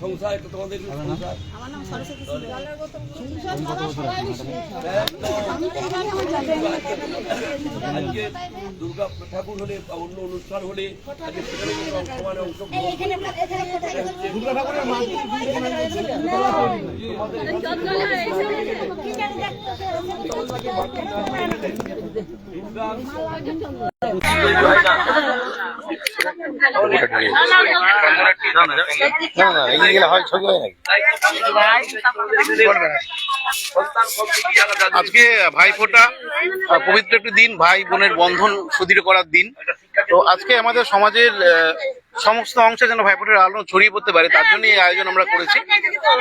সংসার তোমাদের আমার নাম দুর্গা ঠাকুর হলে বা অন্য অনুষ্ঠান হলে আজকে ভাইফোঁটা আহ, পবিত্র একটি দিন ভাই বোনের বন্ধন সুদৃঢ় করার দিন। তো আজকে আমাদের সমাজের সমস্ত অংশে যেন ভাইফোঁটার আলো ছড়িয়ে পড়তে পারে তার জন্য এই আয়োজন আমরা করেছি।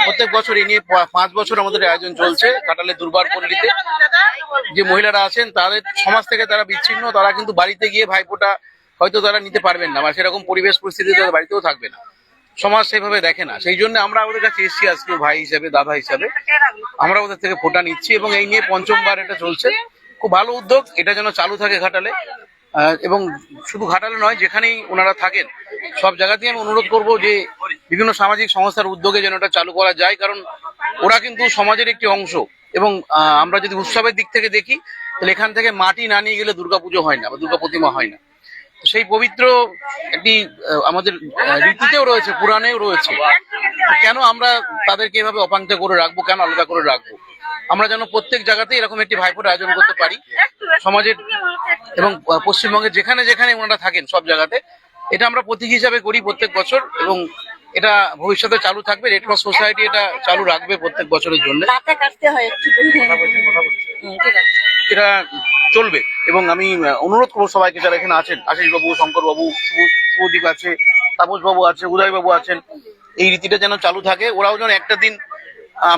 প্রত্যেক বছর এই নিয়ে পাঁচ বছর আমাদের আয়োজন চলছে কাটালে দুর্বার পল্লীতে যে মহিলারা আছেন তাদের সমাজ থেকে তারা বিচ্ছিন্ন তারা কিন্তু বাড়িতে গিয়ে ভাইফোঁটা হয়তো তারা নিতে পারবেন না বা সেরকম পরিবেশ পরিস্থিতি তাদের বাড়িতেও থাকবে না। সমাজ সেভাবে দেখে না। সেই জন্য আমরা ওদের কাছে এসেছি আজকে ভাই হিসাবে, দাদা হিসাবে। আমরা ওদের থেকে ফোটা নিচ্ছি এবং এই নিয়ে পঞ্চমবার এটা চলছে। খুব ভালো উদ্যোগ, এটা যেন চালু থাকে ঘাটালে। এবং শুধু ঘাটালে নয়, যেখানেই ওনারা থাকেন, সব জায়গাতেই আমি অনুরোধ করব যে বিভিন্ন সামাজিক সংস্থার উদ্যোগে যেন এটা চালু করা যায়। কারণ ওরা কিন্তু সমাজের একটি অংশ এবং আমরা যদি উৎসবের দিক থেকে দেখি, তাহলে এখান থেকে মাটি না নিয়ে গেলে দুর্গাপুজো হয় না বা দুর্গা প্রতিমা হয় না। সেই পবিত্র একটি আমাদের রীতিতেও রয়েছে পুরাণেও রয়েছে। কেন আমরা তাদেরকে এভাবে অপাঙ্ক্ত করে রাখব? কেন আলাদা করে রাখব? আমরা যেন প্রত্যেক জায়গাতেই এরকম একটি ভাইফোঁটা আয়োজন করতে পারি। সমাজের এবং পশ্চিমবঙ্গের যেখানে যেখানে ওনারা থাকেন সব জায়গাতে এটা আমরা প্রতীক হিসাবে করি প্রত্যেক বছর এবং এটা ভবিষ্যতে চালু থাকবে। রেড ক্রস সোসাইটি এটা চালু রাখবে প্রত্যেক বছরের জন্য। এটা চলবে। এবং আমি অনুরোধ করব সবাইকে যারা এখানে আছেন আশিস বাবু শঙ্কর বাবু শুভ- শুভদীপ আছে তাপস বাবু আছে উদয় বাবু আছেন, এই রীতিটা যেন চালু থাকে। ওরাও যেন একটা দিন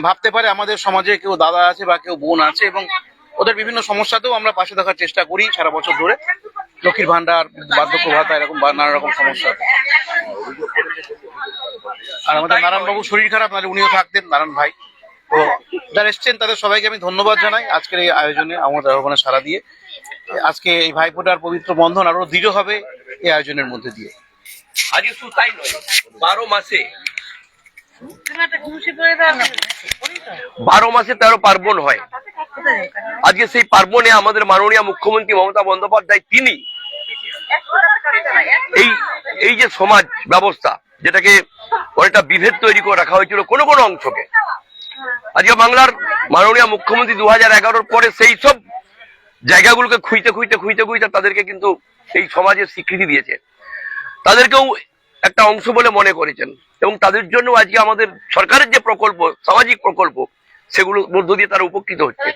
ভাবতে পারে আমাদের সমাজে কেউ দাদা আছে বা কেউ বোন আছে এবং ওদের বিভিন্ন সমস্যাতেও আমরা পাশে থাকার চেষ্টা করি সারা বছর ধরে। লক্ষ্মীর ভান্ডার বার্ধক্য ভাতা, এরকম নানা রকম সমস্যা। আর আমাদের নারায়ণ বাবু শরীর খারাপ, নাহলে উনিও থাকতেন, নারায়ণ ভাই। তো যারা এসছেন, তাদের সবাইকে আমি ধন্যবাদ জানাই আজকের এই আয়োজনে আমাদের আহ্বানে সারা দিয়ে। আজকে এই ভাইফোঁটার পবিত্র বন্ধন আরও দৃঢ় হবে এই আয়োজনের মধ্যে দিয়ে। আজকে শুধু তাই নয়, বারো মাসে বারো মাসে তেরো পার্বণ হয়। আজকে সেই পার্বণে আমাদের মাননীয় মুখ্যমন্ত্রী মমতা বন্দ্যোপাধ্যায় তিনি এই এই যে সমাজ ব্যবস্থা, যেটাকে অনেকটা বিভেদ তৈরি করে রাখা হয়েছিল কোনো কোনো অংশকে। আজকে বাংলার মাননীয় মুখ্যমন্ত্রী দু হাজার পরে সেই সব জায়গাগুলোকে খুঁজতে খুঁজতে খুঁজতে খুঁজতে তাদেরকে কিন্তু এই সমাজের স্বীকৃতি দিয়েছে। তাদেরকেও একটা অংশ বলে মনে করেছেন। এবং তাদের জন্য আজকে আমাদের সরকারের যে প্রকল্প, সামাজিক প্রকল্প, সেগুলোর মধ্য দিয়ে তারা উপকৃত হচ্ছে।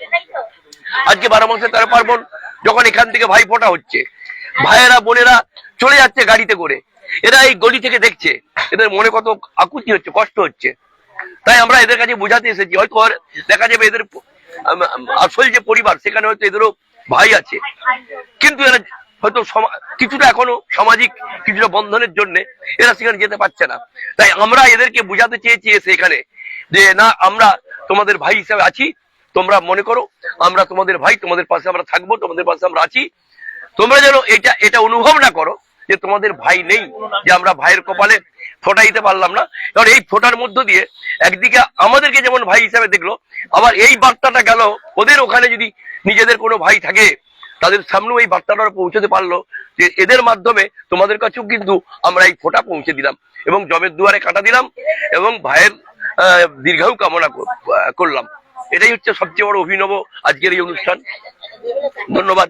আজকে বারো মাসে তেরো পার্বণ, যখন এখান থেকে ভাই ফোটা হচ্ছে, ভাইয়েরা, বোনেরা চলে যাচ্ছে গাড়িতে করে। এরা এই গলি থেকে দেখছে, এদের মনে কত আকুতি হচ্ছে, কষ্ট হচ্ছে। তাই আমরা এদের কাছে বোঝাতে এসেছি। হয়তো দেখা যাবে এদের আসল যে পরিবার, সেখানে হয়তো এদেরও ভাই আছে। কিন্তু এরা হয়তো কিছুটা এখনও সামাজিক, কিছুটা বন্ধনের জন্য এরা সেখানে যেতে পারছে না। তাই আমরা এদেরকে বোঝাতে চেয়েছি এসে এখানে যে, না, আমরা তোমাদের ভাই হিসাবে আছি, তোমরা মনে করো, আমরা তোমাদের ভাই, তোমাদের পাশে আমরা থাকব, তোমাদের পাশে আমরা আছি। তোমরা যেন এটা এটা অনুভব না করো যে তোমাদের ভাই নেই, যে আমরা ভাইয়ের কপালে ফোটা দিতে পারলাম না। কারণ এই ফোটার মধ্য দিয়ে একদিকে আমাদেরকে যেমন ভাই হিসাবে দেখল, আবার এই বার্তাটা গেল, ওদের ওখানে যদি নিজেদের কোনো ভাই থাকে, তাদের সামনেও এই বার্তাটা পৌঁছতে পারল যে এদের মাধ্যমে তোমাদের কাছেও কিন্তু আমরা এই ফোটা পৌঁছে দিলাম এবং জমের দুয়ারে কাটা দিলাম এবং ভাইয়ের দীর্ঘায়ু কামনা করলাম। এটাই হচ্ছে সবচেয়ে বড় অভিনব আজকের এই অনুষ্ঠান। ধন্যবাদ।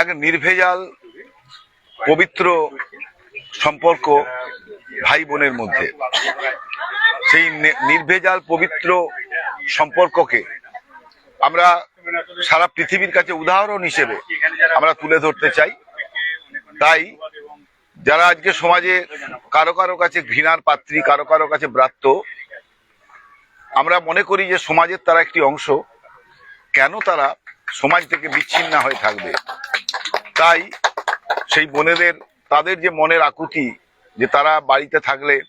এক নির্ভেজাল, পবিত্র সম্পর্ক ভাই বোনের মধ্যে। সেই নির্ভেজাল, পবিত্র সম্পর্ককে আমরা সারা পৃথিবীর কাছে উদাহরণ হিসেবে আমরা তুলে ধরতে চাই। তাই যারা আজকে সমাজে কারও কারও কাছে ঘৃণার পাত্রী, কারও কারও কাছে ব্রাত্য, আমরা মনে করি যে সমাজের তারা একটি অংশ। কেন তারা সমাজ থেকে বিচ্ছিন্ন হয়ে থাকবে। তাই সেই বোনেদের, তাদের যে মনের আকুতি, যে তারা বাড়িতে থাকলে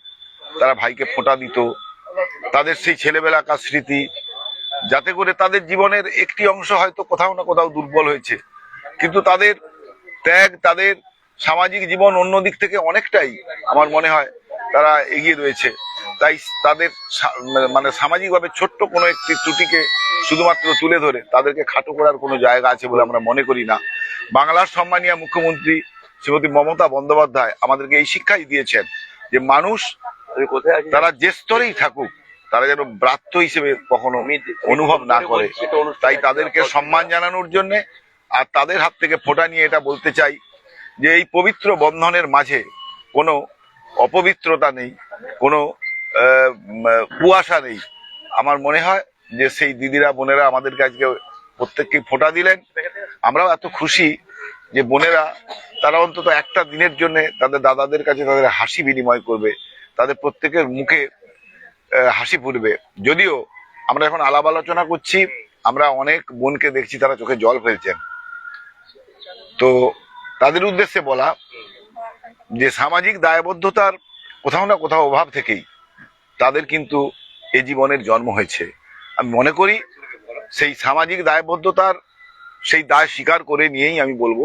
তারা ভাইকে ফোঁটা দিত, তাদের সেই ছেলেবেলাকার স্মৃতি, যাতে করে তাদের জীবনের একটি অংশ হয়তো কোথাও না কোথাও দুর্বল হয়েছে। কিন্তু তাদের ত্যাগ, তাদের সামাজিক জীবন অন্য দিক থেকে অনেকটাই আমার মনে হয় তারা এগিয়ে রয়েছে। তাই তাদের মানে সামাজিকভাবে ছোট্ট কোনো একটি ত্রুটিকে শুধুমাত্র তুলে ধরে তাদেরকে খাটো করার কোনো জায়গা আছে বলে আমরা মনে করি না। বাংলার সম্মানীয় মুখ্যমন্ত্রী শ্রীমতী মমতা বন্দ্যোপাধ্যায় আমাদেরকে এই শিক্ষাই দিয়েছেন যে মানুষ তারা যে স্তরেই থাকুক তারা যেন ব্রাত্য হিসেবে কখনো অনুভব না করে। তাই তাদেরকে সম্মান জানানোর জন্য আর তাদের হাত থেকে ফোঁটা নিয়ে এটা বলতে চাই যে এই পবিত্র বন্ধনের মাঝে কোনো অপবিত্রতা নেই কোনো কুয়াশা নেই। আমার মনে হয় যে সেই দিদিরা, বোনেরা আমাদেরকে আজকে প্রত্যেককে ফোঁটা দিলেন। আমরাও এত খুশি যে বোনেরা, তারা অন্তত একটা দিনের জন্য তাদের দাদাদের কাছে তাদের হাসি বিনিময় করবে, তাদের প্রত্যেকের মুখে হাসি ফুটবে। যদিও আমরা এখন আলাপ আলোচনা করছি, আমরা অনেক বোনকে দেখছি, তারা চোখে জল ফেলছেন। তো তাদের উদ্দেশ্যে বলা যে সামাজিক দায়বদ্ধতার কোথাও না কোথাও অভাব থেকেই তাদের কিন্তু এ জীবনের জন্ম হয়েছে। আমি মনে করি সেই সামাজিক দায়বদ্ধতার সেই দায় স্বীকার করে নিয়েই আমি বলব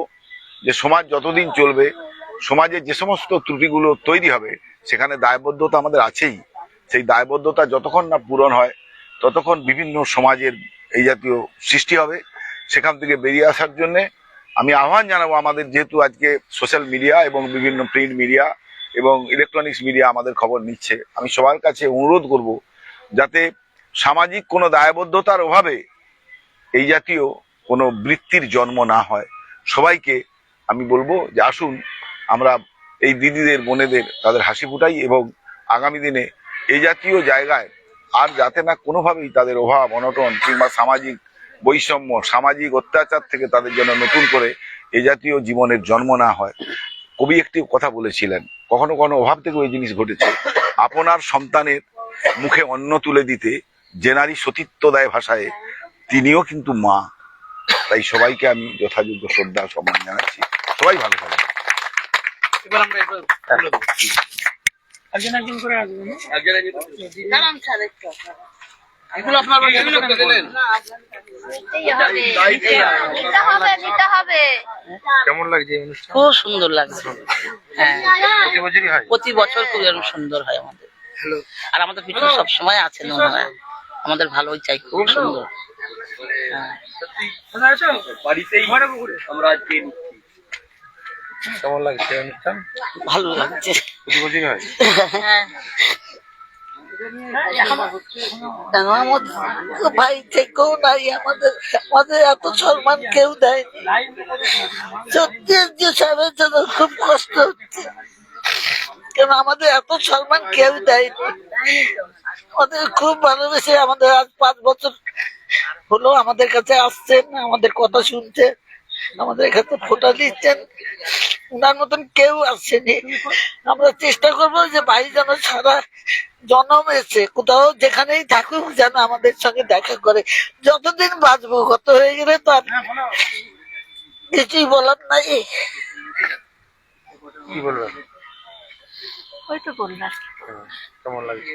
যে সমাজ যতদিন চলবে, সমাজে যে সমস্ত ত্রুটিগুলো তৈরি হবে, সেখানে দায়বদ্ধতা আমাদের আছেই। সেই দায়বদ্ধতা যতক্ষণ না পূরণ হয়, ততক্ষণ বিভিন্ন সমাজের এই জাতীয় সৃষ্টি হবে। সেখান থেকে বেরিয়ে আসার জন্যে আমি আহ্বান জানাব আমাদের যেহেতু আজকে সোশ্যাল মিডিয়া এবং বিভিন্ন প্রিন্ট মিডিয়া এবং ইলেকট্রনিক্স মিডিয়া আমাদের খবর নিচ্ছে। আমি সবার কাছে অনুরোধ করব যাতে সামাজিক কোনো দায়বদ্ধতার অভাবে এই জাতীয় কোনো বৃত্তির জন্ম না হয়। সবাইকে আমি বলব যে আসুন, আমরা এই দিদিদের, বোনেদের, তাদের হাসি ফুটাই এবং আগামী দিনে এই জাতীয় জায়গায় আর যাতে না কোনোভাবেই তাদের অভাব, অনটন কিংবা সামাজিক বৈষম্য, সামাজিক অত্যাচার থেকে তাদের জন্য নতুন করে এ জাতীয় জীবনের জন্ম না হয়। কবি একটি কথা বলেছিলেন, কখনো কখনো অভাব থেকে ওই জিনিস ঘটেছে। আপনার সন্তানের মুখে অন্ন তুলে দিতে যে নারী সতীত্ব দেয় ভাষায় তিনিও কিন্তু মা। তাই সবাইকে আমি যথাযোগ্য শ্রদ্ধা সম্মান জানাচ্ছি। সবাই ভালো থাকবে কেমন লাগছে খুব সুন্দর লাগছে। হ্যাঁ। প্রতি বছরই হয়? প্রতি বছর খুব সুন্দর হয় আমাদের। আর আমাদের পিছনে সব সময় আছেন ওনারা। আমাদের ভালোই চাই খুব সুন্দর। হ্যাঁ। বাড়িতেই আমরা আজকে কেমন লাগছে অনুষ্ঠান? ভালো লাগছে। হয়। আমাদের ভাই থেকেও নাই আমাদের আমাদের এত সম্মান কেউ দেয়নি। সত্যি যে সাহেবের জন্য খুব কষ্ট হচ্ছে। কেন আমাদের এত সম্মান কেউ দেয়নি? আমাদের খুব ভালোবেসে আমাদের আজ পাঁচ বছর হলো আমাদের কাছে আসছেন, আমাদের কথা শুনছে আমাদের কাছে ফোটা দিচ্ছেন। উনার মতন কেউ আসছেনি আমরা চেষ্টা করব যে ভাই যেন সারা জন্ম এসে, কোথাও যেখানেই থাকুক যেন আমাদের সঙ্গে দেখা করে। যতদিন বাঁচবো কত হয়ে গেলে তো আর কিছুই বলার নাই। কি বলবেন? ওই তো বললাম কেমন লাগছে?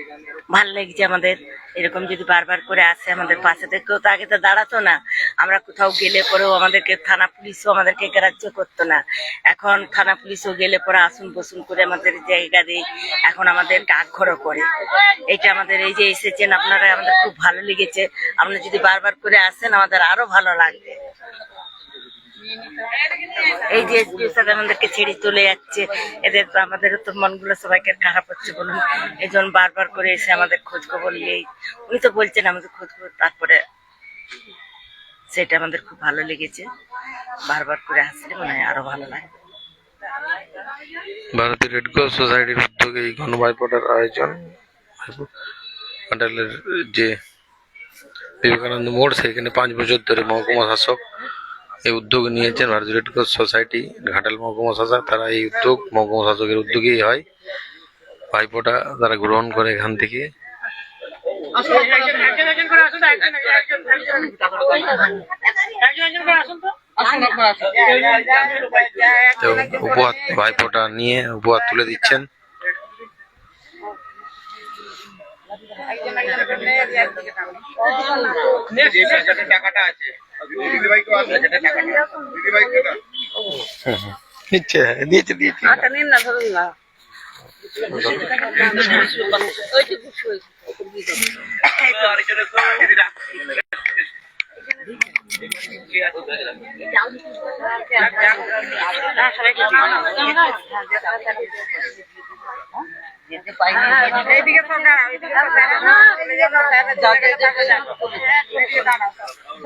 ভালো লাগছে আমাদের। এরকম যদি বারবার করে আসে আমাদের পাশে থেকেও তো আগে তো দাঁড়াতো না। আমরা কোথাও গেলে পরেও আমাদেরকে থানা পুলিশও আমাদেরকে গ্রাহ্য করতো না। এখন থানা পুলিশও গেলে পরে আসুন বসুন করে আমাদের জায়গা দিয়ে। এখন আমাদের ডাকঘরও করে। এটা আমাদের এই যে এসেছেন আপনারা আমাদের খুব ভালো লেগেছে। আপনারা যদি বারবার করে আসেন আমাদের আরও ভালো লাগবে। এই যে স্যার আমাদেরকে ছেড়ে চলে যাচ্ছে, এদের তো আমাদের তো মনগুলো সবাইকে খারাপ হচ্ছে বলুন। এই জন্য বারবার করে এসে আমাদের খোঁজ খবর নিয়েই, উনি তো বলছেন আমাদের খোঁজ খবর তারপরে সেটা আমাদের খুব ভালো লেগেছে। বারবার করে আসলে মনে হয় আরও ভালো লাগে। ভারতীয় রেড ক্রস সোসাইটির উদ্যোগে এই গণবাইপটার আয়োজন যে বিবেকানন্দ মোড়, সেখানে পাঁচ বছর ধরে মহকুমা শাসক এই উদ্যোগ নিয়েছেন ভারতীয় রেড ক্রস সোসাইটি ঘাটাল মহকুমা শাসক তারা এই উদ্যোগ মহকুমা শাসকের উদ্যোগেই হয় ভাইপোটা তারা গ্রহণ করে এখান থেকে উপহার ভাইপোটা নিয়ে উপহার তুলে দিচ্ছেন নিচ্ছে দিয়েছে দিয়েছে যারা পেয়েছে তারা চলে এই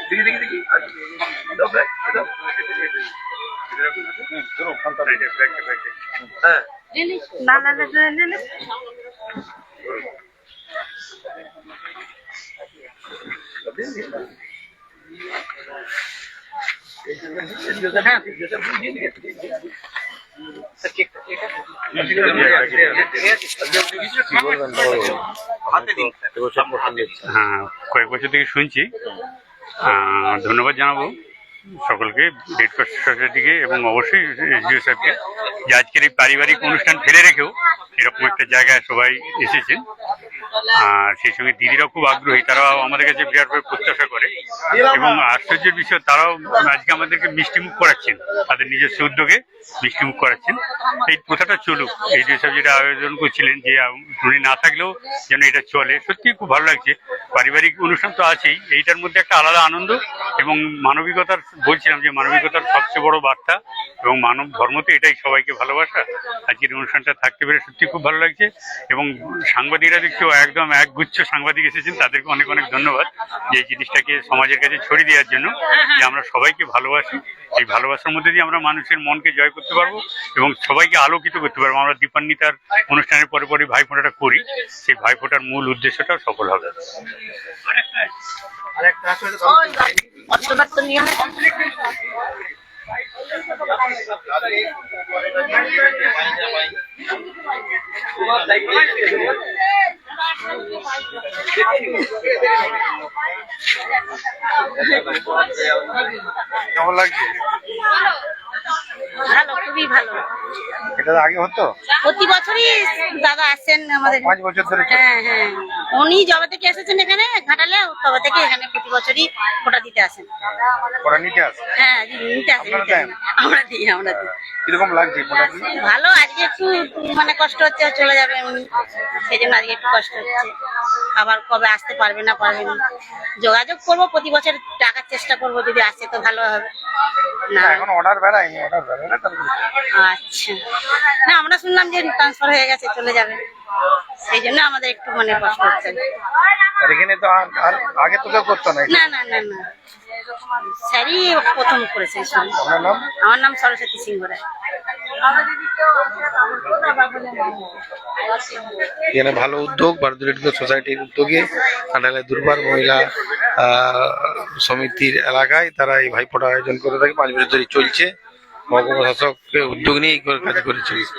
দেখি দেখি দেখি। দাও। হ্যাঁ। হ্যাঁ কয়েক বছর থেকে শুনছি। ধন্যবাদ জানাব সকলকে, রেড ক্রস সোসাইটিকে এবং অবশ্যই এসডিও সাহেবকে যে আজকের এই পারিবারিক অনুষ্ঠান ফেলে রেখেও এরকম একটা জায়গায় সবাই এসেছেন। আর সেই সঙ্গে দিদিরাও খুব আগ্রহী, তারাও আমাদের কাছে বিরাটভাবে প্রত্যাশা করে। এবং আশ্চর্যের বিষয়, তারাও আজকে আমাদেরকে মিষ্টিমুখ করাচ্ছেন, তাদের নিজস্ব উদ্যোগে মিষ্টিমুখ করাচ্ছেন। এই প্রথাটা চলুক, এই যেসব যেটা আয়োজন করছিলেন, যে উনি না থাকলেও যেন এটা চলে সত্যি খুব ভালো লাগছে। পারিবারিক অনুষ্ঠান তো আছেই, এইটার মধ্যে একটা আলাদা আনন্দ এবং মানবিকতার, বলছিলাম যে মানবিকতার সবচেয়ে বড় বার্তা এবং মানব ধর্ম তো এটাই সবাইকে ভালোবাসা। আজকের অনুষ্ঠানটা থাকতে পেরে সত্যি খুব ভালো লাগছে এবং সাংবাদিকরা দেখছেও একদম একগুচ্ছ সাংবাদিক এসেছেন, তাদেরকে অনেক অনেক ধন্যবাদ যে জিনিসটাকে সমাজের কাছে ছড়িয়ে দেওয়ার জন্য, যে আমরা সবাইকে ভালোবাসি। এই ভালোবাসার মধ্যে দিয়ে আমরা মানুষের মনকে জয় করতে পারব এবং সবাইকে আলোকিত করতে পারব। আমরা দীপান্বিতার অনুষ্ঠানের পরে পরে ভাইফোঁটাটা করি, সেই ভাইফোঁটার মূল উদ্দেশ্যটাও সফল হবে। কেমন লাগছে? ভালো খুবই ভালো। এটা আগে হতো? প্রতি বছরই দাদা আসছেন আমাদের। পাঁচ বছর ধরে হ্যাঁ হ্যাঁ। উনি থেকে এসেছেন এখানে ঘাটালে তবে থেকে এখানে প্রতি বছরই ফোটা দিতে আসেন। নিতে হ্যাঁ নিতে আসেন আসেন। দেন? আমরা দিই আমরা দিই। কীরকম লাগছে ভালো আজকে একটু মানে কষ্ট হচ্ছে চলে যাবে উনি সেই জন্য আজকে একটু কষ্ট হচ্ছে। আবার কবে আসতে পারবে না পারবে না। যোগাযোগ করব প্রতি বছর টাকার চেষ্টা করব যদি আসে তো ভালো হবে। না। এখন অর্ডার বেড়ায়নি অর্ডার বেড়ায় না আচ্ছা। না আমরা শুনলাম যে ট্রান্সফার হয়ে গেছে চলে যাবে। সেই জন্য আমাদের একটু মানে কষ্ট হচ্ছে। আর এখানে তো আর আর আগে তো কেউ করতো না না না না না। স্যারই প্রথম করেছে আমার নাম সরস্বতী সিংহ রায়। এখানে ভালো উদ্যোগ, ভারতীয় সোসাইটির উদ্যোগে কাঁঠালে দুর্বার মহিলা সমিতির এলাকায় তারা এই ভাইফোঁটা আয়োজন করে থাকে। পাঁচ বছর ধরে চলছে। মহকুমা শাসক উদ্যোগ নিয়ে কাজ করে চলছে